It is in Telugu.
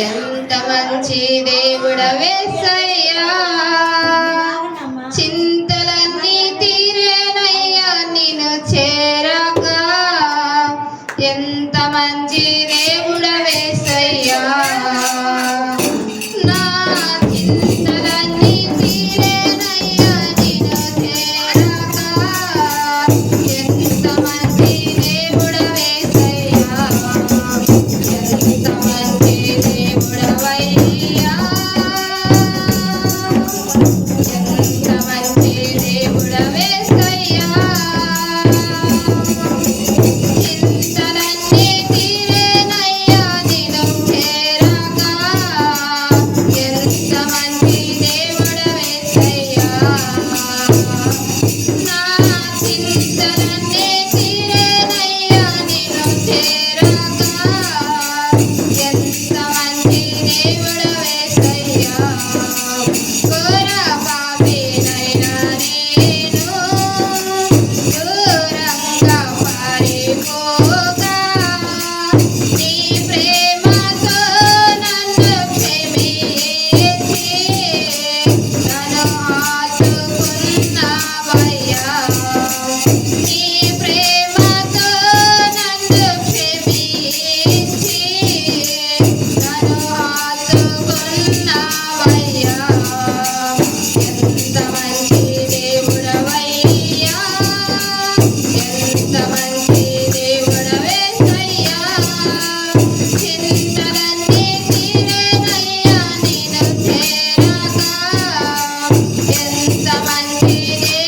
ఎంత మంచి దేవుడవేసయ్యా చింతలన్నీ తీరేనయ్యా నిన్ను చేరగా. ఎంత మంచి దేవుడు Hey.